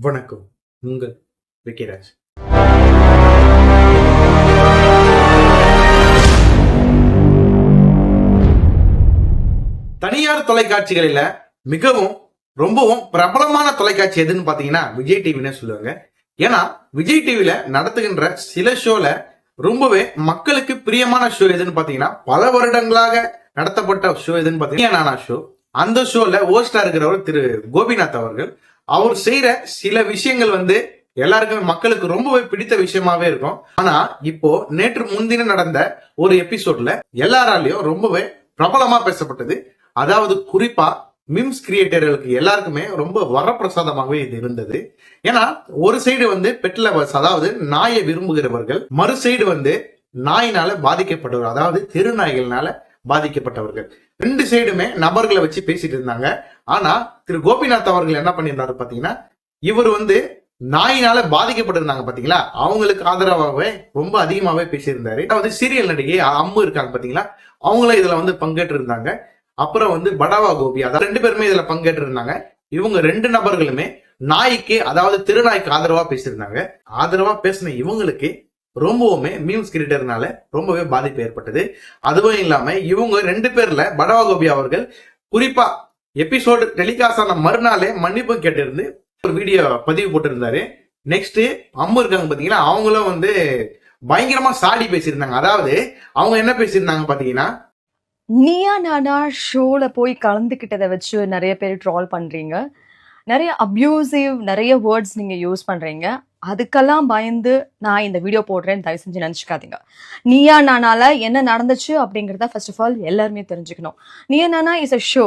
வணக்கம். உங்கள் விக்கிராஜ். தனியார் தொலைக்காட்சிகளில மிகவும் ரொம்பவும் பிரபலமான தொலைக்காட்சி எதுன்னு பாத்தீங்கன்னா விஜய் டிவினே சொல்லுவாங்க. ஏன்னா விஜய் டிவில நடத்துகின்ற சில ஷோல ரொம்பவே மக்களுக்கு பிரியமான ஷோ எதுன்னு பாத்தீங்கன்னா பல வருடங்களாக நடத்தப்பட்ட ஷோ எதுன்னு பாத்தீங்கன்னா ஷோ. அந்த ஷோல ஹோஸ்டா இருக்கிறவர் திரு கோபிநாத் அவர்கள். அவர் செய்யற சில விஷயங்கள் வந்து எல்லாருக்குமே மக்களுக்கு ரொம்பவே பிடித்த விஷயமாவே இருக்கும். ஆனா இப்போ நேற்று முன்தினம் நடந்த ஒரு எபிசோட்ல எல்லாராலையும் ரொம்பவே பிரபலமா பேசப்பட்டது. அதாவது குறிப்பா மிம்ஸ் கிரியேட்டர்களுக்கு எல்லாருக்குமே ரொம்ப வரப்பிரசாதமாகவே இது இருந்தது. ஏன்னா ஒரு சைடு வந்து பெட் லவர்ஸ் அதாவது நாயை விரும்புகிறவர்கள் மறு சைடு வந்து நாயினால பாதிக்கப்பட்டவர் அதாவது தெருநாய்கள்னால பாதிக்கப்பட்டவர்கள். ரெண்டு சைடுமே நபர்களை வச்சு பேசிட்டு இருந்தாங்க. ஆனா திரு. கோபிநாத் அவர்கள் என்ன பண்ணியிருந்தாரு பாத்தீங்கன்னா இவர் வந்து நாயினால பாதிக்கப்பட்டிருந்தாங்க பாத்தீங்களா? அவங்களுக்கு ஆதரவாகவே ரொம்ப அதிகமாவே பேசியிருந்தாரு. அதாவது சீரியல் நடிகை அம்மு இருக்காங்க பாத்தீங்களா? அவங்களும் இதுல வந்து பங்கேற்று இருந்தாங்க அப்புறம் வந்து படாவா கோபி அதாவது ரெண்டு பேருமே இதுல பங்கேற்று இருந்தாங்க இவங்க ரெண்டு நபர்களுமே நாய்க்கு அதாவது திருநாய்க்கு ஆதரவா பேசியிருந்தாங்க. ஆதரவா பேசின இவங்களுக்கு ரொம்பவுமே மீம்ஸ் கிரியேட்டர்னால ரொம்பவே பாதிப்பு ஏற்பட்டது. அதுவும் இல்லாம இவங்க ரெண்டு பேர்ல படவா கோபி அவர்கள் குறிப்பா எபிசோடு டெலிகாஸ்ட் ஆன மறுநாளே மன்னிப்பு கேட்டிருந்து ஒரு வீடியோ பதிவு போட்டிருந்தாரு. நெக்ஸ்ட் அம்மு இருக்காங்க பாத்தீங்கன்னா அவங்களும் வந்து பயங்கரமா சாடி பேசியிருந்தாங்க. அதாவது அவங்க என்ன பேசியிருந்தாங்க பாத்தீங்கன்னா நீயா நானா ஷோல போய் கலந்துக்கிட்டதை வச்சு நிறைய பேர் ட்ரால் பண்றீங்க. நிறைய அப்யூசிவ் நிறைய வேர்ட்ஸ் நீங்க யூஸ் பண்றீங்க. அதுக்கெல்லாம் பயந்து நான் இந்த வீடியோ போடுறேன்னு தயவு செஞ்சு நினச்சிக்காதீங்க. நீயா நானால என்ன நடந்துச்சு அப்படிங்கிறத ஃபர்ஸ்ட் ஆஃப் ஆல் எல்லாருமே தெரிஞ்சுக்கணும். Neeya Naana is a show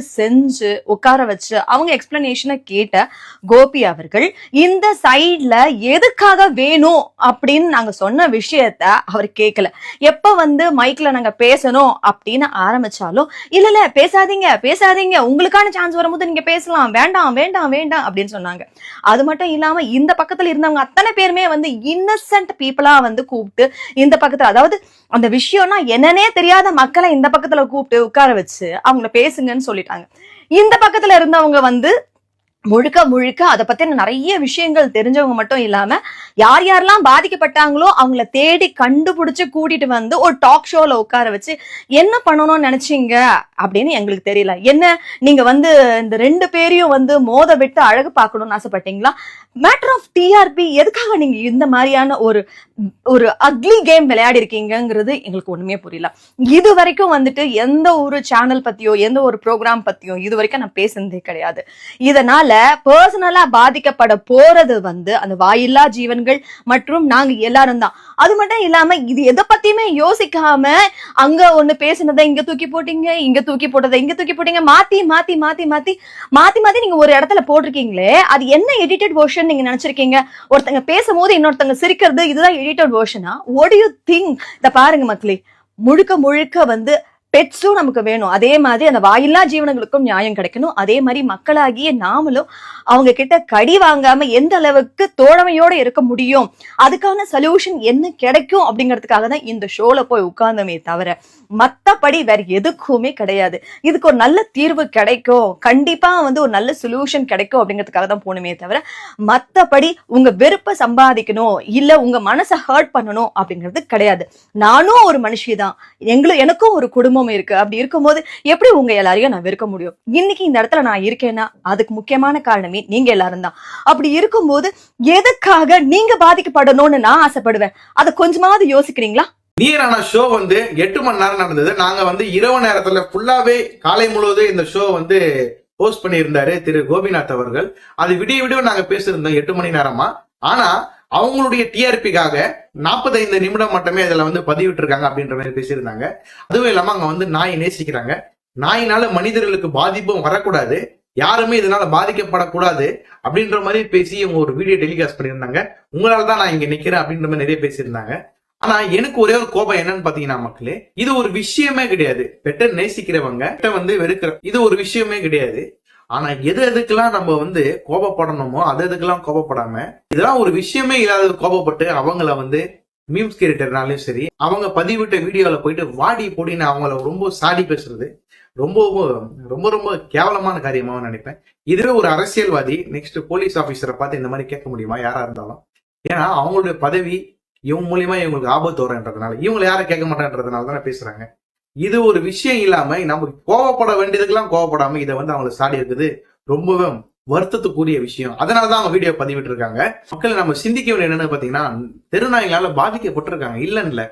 செஞ்சு உட்கார வச்சு அவங்க எக்ஸ்பிளனேஷனை கேட்ட கோபி அவர்கள் இந்த சைட்ல எதுக்காக வேணும் அப்படின்னு நாங்க சொன்ன விஷயத்த அவர் கேட்கல எப்ப வந்து மைக்ல நாங்க பேசணும் அப்படின்னு ஆரம்பிச்சாலும் இல்ல இல்ல பேசாதீங்க பேசாதீங்க உங்களுக்கான சான்ஸ் வரும்போது நீங்க பேசலாம் வேண்டாம் வேண்டாம் வேண்டாம் அப்படின்னு சொன்னாங்க. அது மட்டும் இல்லாம இந்த பக்கத்துல இருந்தவங்க அத்தனை பேருமே வந்து இன்னசென்ட் பீப்புளா வந்து கூப்பிட்டு இந்த பக்கத்துல அதாவது அந்த விஷயம்னா என்னன்னே தெரியாத மக்களை இந்த பக்கத்துல கூப்பிட்டு உட்கார வச்சு அவங்கள பேசுங்கன்னு சொல்லிட்டு இருக்காங்க இந்த பக்கத்துல இருந்தவங்க வந்து முழுக்க முழுக்க அதை பத்தின நிறைய விஷயங்கள் தெரிஞ்சவங்க மட்டும் இல்லாம யார் யாரெல்லாம் பாதிக்கப்பட்டாங்களோ அவங்கள தேடி கண்டுபிடிச்சு கூட்டிட்டு வந்து ஒரு டாக் ஷோல உட்கார வச்சு என்ன பண்ணணும்னு நினைச்சீங்க? அப்படின்னு எங்களுக்கு தெரியல. என்ன? நீங்க வந்து இந்த ரெண்டு பேரையும் வந்து மோத விட்டு அழகு பார்க்கணும்னு ஆசைப்பட்டீங்களா? மேட்டர் ஆஃப் டிஆர்பி எதுக்காக நீங்க இந்த மாதிரியான ஒரு ஒரு அக்லி கேம் விளையாடி இருக்கீங்கங்கிறது எங்களுக்கு ஒண்ணுமே புரியல. இது வரைக்கும் வந்துட்டு எந்த ஒரு சேனல் பத்தியோ எந்த ஒரு ப்ரோக்ராம் பத்தியோ இது வரைக்கும் நான் பேசுனதே கிடையாது. இதனால பர்சனலா பாதிக்கப்பட போறது வந்து அந்த வாயில்லா ஜீவன்கள் மற்றும் நாங்க எல்லாரும் தான். அது மட்டும் இல்லாம இது எதை பத்தியுமே யோசிக்காம அங்க ஒண்ணு பேசுனதை இங்க தூக்கி போட்டீங்க இங்க தூக்கி போட்டதை இங்க தூக்கி போட்டீங்க மாத்தி மாத்தி மாத்தி மாத்தி மாத்தி மாத்தி நீங்க ஒரு இடத்துல போட்டிருக்கீங்களே அது என்ன எடிட்டட் வேர்ஷன் நீங்க நினைச்சிருக்கீங்க? ஒருத்தங்க பேசும்போது இன்னொருத்தங்க சிரிக்கிறது இதுதான் எடிட்டட் வேர்ஷனா ஒட் யூ திங்க் இத பாருங்க மக்களே முழுக்க முழுக்க வந்து பெட்ஸும் நமக்கு வேணும். அதே மாதிரி அந்த வாயில்லா ஜீவனங்களுக்கும் நியாயம் கிடைக்கணும். அதே மாதிரி மக்களாகிய நாமளும் அவங்க கிட்ட கடி வாங்காம எந்த அளவுக்கு தோழமையோட இருக்க முடியும்? அதுக்கான சொல்யூஷன் என்ன கிடைக்கும் அப்படிங்கிறதுக்காக தான் இந்த ஷோல போய் உட்கார்ந்தமே தவிர. மத்தபடி வேற எதுக்குமே கிடையாது. இதுக்கு ஒரு நல்ல தீர்வு கிடைக்கும். கண்டிப்பா வந்து ஒரு நல்ல சொல்யூஷன் கிடைக்கும் அப்படிங்கிறதுக்காக தான் போகணுமே தவிர மத்தபடி உங்க வெறுப்பை சம்பாதிக்கணும் இல்ல உங்க மனசை ஹர்ட் பண்ணணும் அப்படிங்கிறது கிடையாது. நானும் ஒரு மனுஷி தான். எங்களும் எனக்கும் ஒரு குடும்பம் இருக்கு. அப்படி இருக்கும்போது எப்படி உங்க எல்லாரையும் நான் வெறுக்க முடியும்? இன்னைக்கு இந்த இடத்துல நான் இருக்கேன்னா அதுக்கு முக்கியமான காரணமே நீங்க எல்லாரும் தான். அப்படி இருக்கும்போது எதுக்காக நீங்க பாதிக்கப்படணும்னு நான் ஆசைப்படுவேன்? அதை கொஞ்சமாவது யோசிக்கிறீங்களா? நீரான ஷோ வந்து எட்டு மணி நேரம் நடந்தது. நாங்க வந்து இரவு நேரத்துல ஃபுல்லாவே காலை முழுவதும் இந்த ஷோ வந்து போஸ்ட் பண்ணியிருந்தாரு திரு கோபிநாத் அவர்கள். அது விடிய விடிய நாங்க பேசியிருந்தோம் எட்டு மணி நேரமா. ஆனா அவங்களுடைய டிஆர்பிக்காக நாற்பத்தைந்து நிமிடம் மட்டுமே இதுல வந்து பதிவிட்டு இருக்காங்க அப்படின்ற மாதிரி பேசியிருந்தாங்க. அதுவும் இல்லாம அங்க வந்து நாயை நேசிக்கிறாங்க. நாயினால மனிதர்களுக்கு பாதிப்பும் வரக்கூடாது. யாருமே இதனால பாதிக்கப்படக்கூடாது அப்படின்ற மாதிரி பேசி இவங்க ஒரு வீடியோ டெலிகாஸ்ட் பண்ணியிருந்தாங்க. உங்களால தான் நான் இங்க நிக்கிறேன் அப்படின்ற மாதிரி நிறைய பேசியிருந்தாங்க. ஆனா எனக்கு ஒரே ஒரு கோபம் என்னன்னு பாத்தீங்கன்னா மக்களே இது ஒரு விஷயமே கிடையாது. பெட்டர் நேசிக்கிறவங்க பெட்டை வந்து வெறுக்கிற இது ஒரு விஷயமே கிடையாது. ஆனா எது எதுக்கெல்லாம் நம்ம வந்து கோபப்படணுமோ அது எதுக்கெல்லாம் கோபப்படாம இதெல்லாம் ஒரு விஷயமே இல்லாத கோபப்பட்டு அவங்கள வந்து மீம்ஸ் கிரியேட்டர்னாலும் சரி அவங்க பதிவிட்ட வீடியோல போயிட்டு வாடி போடின்னு அவங்கள ரொம்ப சாடி பேசுறது ரொம்ப ரொம்ப ரொம்ப கேவலமான காரியமாக நினைப்பேன். இதுவே ஒரு அரசியல்வாதி நெக்ஸ்ட் போலீஸ் ஆபீசரை பார்த்து இந்த மாதிரி கேட்க முடியுமா? யாரா இருந்தாலும். ஏன்னா அவங்களுடைய பதவி இவங்க மூலியமா இவங்களுக்கு ஆபத்து வரன்றதுனால இவங்களை யாரும் கேட்க மாட்டேன்றதுனால தானே பேசுறாங்க. இது ஒரு விஷயம் இல்லாம நம்ம கோவப்பட வேண்டியதுக்கெல்லாம் கோவப்படாம இதை வந்து அவங்களுக்கு சாடி இருக்குது. ரொம்பவே வருத்தத்துக்குரிய விஷயம். அதனால தான் அவங்க வீடியோ பதிவிட்டு இருக்காங்க மக்கள் நம்ம சிந்திக்க வேண்டிய என்னன்னு பாத்தீங்கன்னா தெருநாய்களால பாதிக்கப்பட்டிருக்காங்க. இல்லைன்னு இல்லை.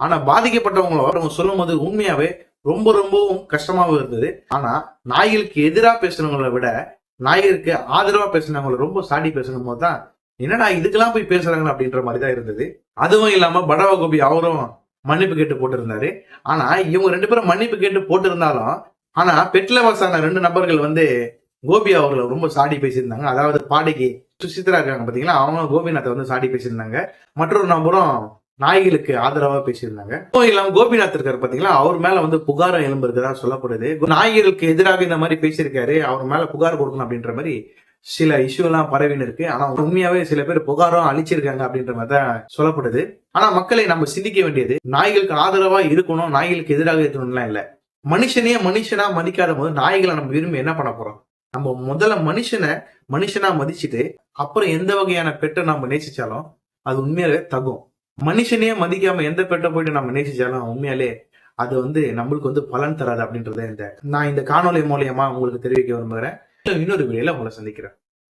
ஆனா பாதிக்கப்பட்டவங்கள அவங்க சொல்லும் போது உண்மையாவே ரொம்ப ரொம்பவும் கஷ்டமாவும் இருந்தது. ஆனா நாய்களுக்கு எதிராக பேசுனவங்களை விட நாய்களுக்கு ஆதரவா பேசுனவங்களை ரொம்ப சாடி பேசணும் போது தான் என்னடா இதுக்கெல்லாம் போய் பேசுறாங்க அப்படின்ற மாதிரி தான் இருந்தது. அதுவும் இல்லாம படவா கோபி அவரும் மன்னிப்பு கேட்டு போட்டிருந்தாரு. ஆனா இவங்க ரெண்டு பேரும் மன்னிப்பு கேட்டு போட்டிருந்தாலும் ஆனா பெட்லவசான ரெண்டு நபர்கள் வந்து கோபி அவர்களை ரொம்ப சாடி பேசியிருந்தாங்க. அதாவது பாடிக்கு சுசித்ரா இருக்காங்க பாத்தீங்களா? அவங்க கோபிநாத்தை வந்து சாடி பேசியிருந்தாங்க. மற்றொரு நபரும் நாய்களுக்கு ஆதரவா பேசியிருந்தாங்க. இல்லாம கோபிநாத் இருக்காரு பாத்தீங்களா? அவர் மேல வந்து புகாரம் எழும்பு இருக்கிறதா சொல்லப்படுது. நாய்களுக்கு எதிராக இந்த மாதிரி பேசியிருக்காரு. அவர் மேல புகார் கொடுக்கணும் அப்படின்ற மாதிரி சில இஷ்யூ எல்லாம் பரவின்னு இருக்கு. ஆனா உண்மையாவே சில பேர் புகாரும் அழிச்சிருக்காங்க அப்படின்ற மாதிரி தான் சொல்லப்படுது. ஆனா மக்களை நம்ம சிந்திக்க வேண்டியது நாய்களுக்கு ஆதரவா இருக்கணும் நாய்களுக்கு எதிராக இருக்கணும்லாம் இல்ல. மனுஷனையே மனுஷனா மதிக்காத போது நாய்களை நம்ம விரும்பி என்ன பண்ண போறோம்? நம்ம முதல்ல மனுஷனை மனுஷனா மதிச்சுட்டு அப்புறம் எந்த வகையான பெட்டை நம்ம நேசிச்சாலும் அது உண்மையாலே தகும். மனுஷனையே மதிக்காம எந்த பெட்டை போயிட்டு நம்ம நேசிச்சாலும் உண்மையாலே அது வந்து நம்மளுக்கு வந்து பலன் தராது அப்படின்றத இந்த நான் இந்த காணொலி மூலியமா உங்களுக்கு தெரிவிக்க விரும்புகிறேன். இன்னொரு வீடியோல உங்களை சந்திக்கிறேன்.